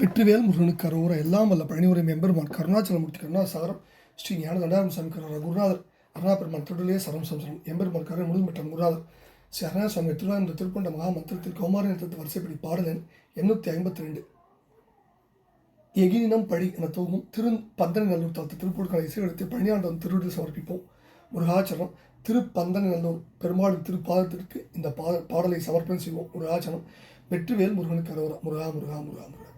வெற்றிவேல் முருகனுக்கு அரோர எல்லாம் வல்ல பழனியுரை மெம்பெருமான் கருணாச்சலமூர்த்தி கருணாசாகரம் ஸ்ரீ ஞான தண்டாரம் சாமி கருணா குருநாதர் அருணாபெருமான் திருடலே சரம் சம்சரம் எம்பெருமான் கருணை முழுமற்ற குருநாதர் ஸ்ரீ அருணாசாமி திருவாரூர் திருப்பண்ட மகா மந்திரத்தில் கௌமாரி நிறுத்தத்து வரிசைப்படி பாடலன் எண்ணூற்றி ஐம்பத்தி ரெண்டு எகினினம் பழி என தொகும் திரு பந்தனை நல்லூர் தளத்து திருப்பூர்கான இசையெடுத்து பழனியாண்டம் திருவிழி சமர்ப்பிப்போம். முருகாச்சரம் திருப்பந்தனை நல்லூர் பெருமாளின் திருப்பாதத்திற்கு இந்த பாட பாடலை சமர்ப்பணம் செய்வோம். முருகாச்சரம் வெற்றிவேல் முருகனுக்கு அரோரா முருகா முருகா முருகா முருகா.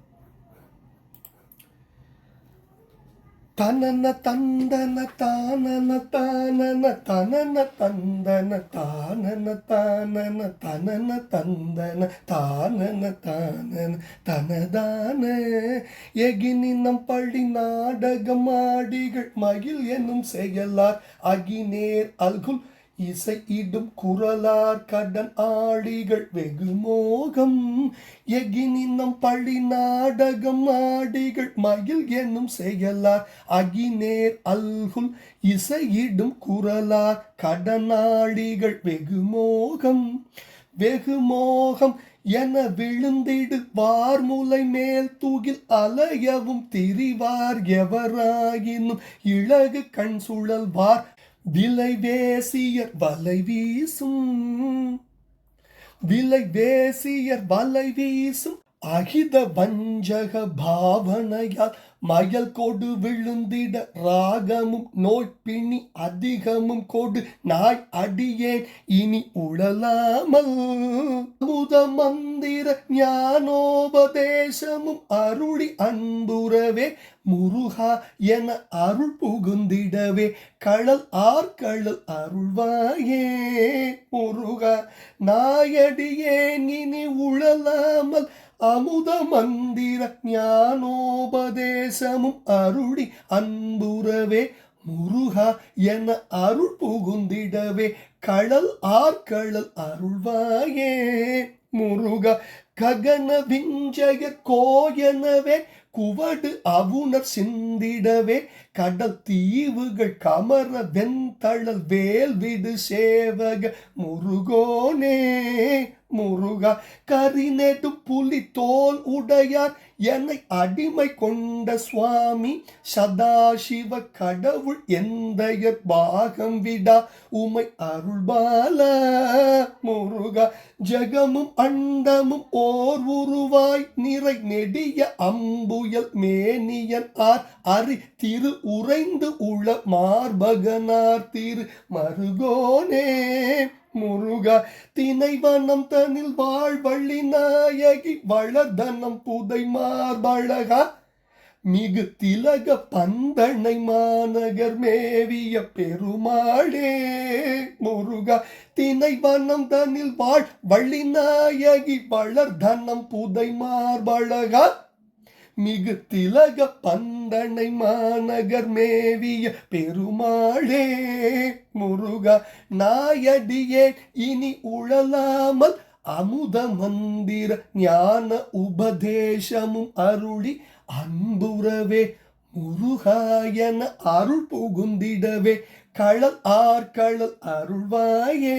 தனன தந்தன தானன தானன தனன தந்தன தானன தானன தனன தந்தன தானன தானன தனதான எகினினம் பழி நாடகம் ஆடிகள் மகிழ் என்னும் செயலார் அகினேர் அல்குல் இசை இடும் குரலார் கடன் ஆடிகள் வெகு மோகம். எகினினம் பழி நாடகம் ஆடிகள் மயில் என்னும் செயலார் அகினேர் அல்குல் இசையிடும் குரலார் கடனாளிகள் வெகு மோகம். வெகு மோகம் என விழுந்திடு வார்முலை மேல் தூகில் அலையவும் திரிவார் எவராயினும். இழகு கண் சுழல்வார் விலை வேசியர் வலை வீசும். விலை வேசியர் வலை வீசும். அகித வஞ்சக பாவனையால் மயல் கோடு விழுந்திட ராகமும் நோய் பிணி அதிகமும் கோடு. நாய் அடியேன் இனி உழலாமல். முத மந்திர ஞானோபதேசமும் அருளி அன்புறவே. முருகா என அருள் புகுந்திடவே. களல் ஆர்கழல் அருள்வாயே. முருகா நாயடியேன் இனி உழலாமல். அமுத மந்திர ஞானோபதேசமும் அருளி அன்புறவே முருகா என அருள் புகுந்திடவே களல் ஆர்கழல் அருள்வாயே. முருகா ககன விஞ்சய கோயனவே குவடு அவுணர் சிந்திடவே கடல் தீவுகள் கமர வெண்தழல் வேல்விடு சேவக முருகோனே. முருகா கரிநெடு புலி தோல் உடையார் என்னை அடிமை கொண்ட சுவாமி. சதாசிவ கடவுள் எந்த பாகம் விடா. உமை அருள்பால முருகா. ஜெகமும் அண்டமும் ஓர் உருவாய். நிறை நெடிய அம்புயல் மேனியன் ஆர். அரி திரு உறைந்து உள மார்பகனார் திரு. மருகோனே. முருகா திணைவனம் தனில் வாழ்வள்ளி நாயகி வளதனம் புதை மார்பழகா மிகு திலக பந்தனை மாநகர் மேவிய பெருமாளே. முருகா திணைவனம் தனில் வாழ் வள்ளி நாயகி வளர்தனம் புதை மார்பழகா மிகு திலக பந்தனை மாநகர் மேவிய பெருமாளே முருகா நாயடியே இனி உழலாமல் அமுத மந்திர ஞான உபதேசமும் அருளி அன்புறவே முருகாயன அருள் புகுந்திடவே களல் ஆர்கழல் அருள்வாயே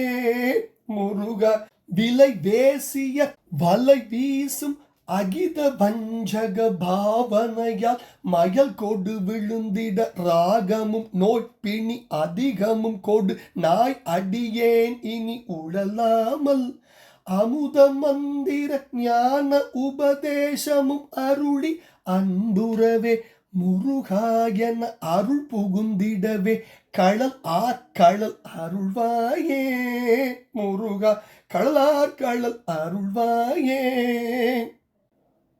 முருகா. விலை வேசிய வலை வீசும் அகித பஞ்சக பாவனையால் மயல் கொடு விழுந்திட ராகமும் நோய் பிணி அதிகமும் கொடு நாய் அடியேன் இனி உழலாமல். அமுத மந்திர ஞான உபதேசமும் அருளி அன்புறவே முருகாயன அருள் புகுந்திடவே களல் ஆற்களல் அருள்வாயே முருகா. களலார் களல் அருள்வாயே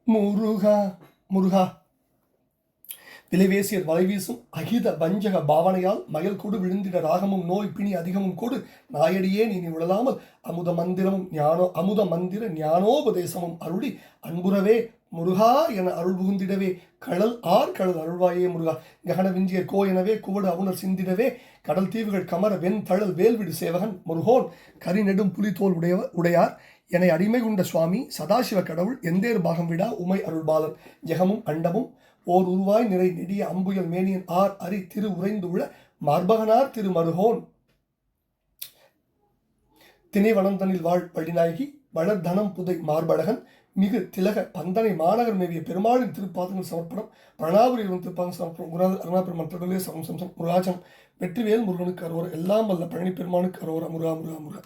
முருகா முருகா. விலைவேசியர் வலைவீசும் அகித வஞ்சக பாவனையால் மயல் கூடு விழுந்திட ராகமும் நோய் பிணி அதிகமும் கூடு. நாயடியே நீ விழலாமல் அமுத மந்திரமும் ஞானோ அமுத மந்திர ஞானோபதேசமும் அருளி. அன்புறவே முருகா என அருள் புகுந்திடவே. கடல் ஆர் கடல் அருள்வாயே முருகா. ககன விஞ்சியர் கோ எனவே குவடு அவுணர் சிந்திடவே. கடல் தீவுகள் கமர வெண் தழல் வேல்விடு சேவகன் முருகோன். கரி நெடும் புலித்தோல் உடைய உடையார். என்னை அடிமை கொண்ட சுவாமி சதாசிவ கடவுள் எந்தேர் பாகம் விடா உமை அருள்பாலன் ஜெகமும் அண்டமும் ஓர் உருவாய் நிறை நெடிய அம்புயல் மேனியன் ஆர் அரி திரு உறைந்து உள்ள மார்பகனார் திரு மருகோன். திணைவனந்தனில் வாழ் வழிநாயகி வளர்தனம் புதை மார்பழகன். மிகு திலக பந்தனை மாநகர் மேவிய பெருமாளின் திருப்பாதங்கள் சமர்ப்பணம் பிரணாபுரி திருப்பாங்க சமர்ப்பணம் குருநாதர் அருணாபெருமான் திருடலே சமம் சம்சம் முராஜம் வெற்றிவேல் முருகனுக்கு அரோர் எல்லாம் வல்ல பழனி பெருமானுக்கு அரோர முருகா முருகா முருகா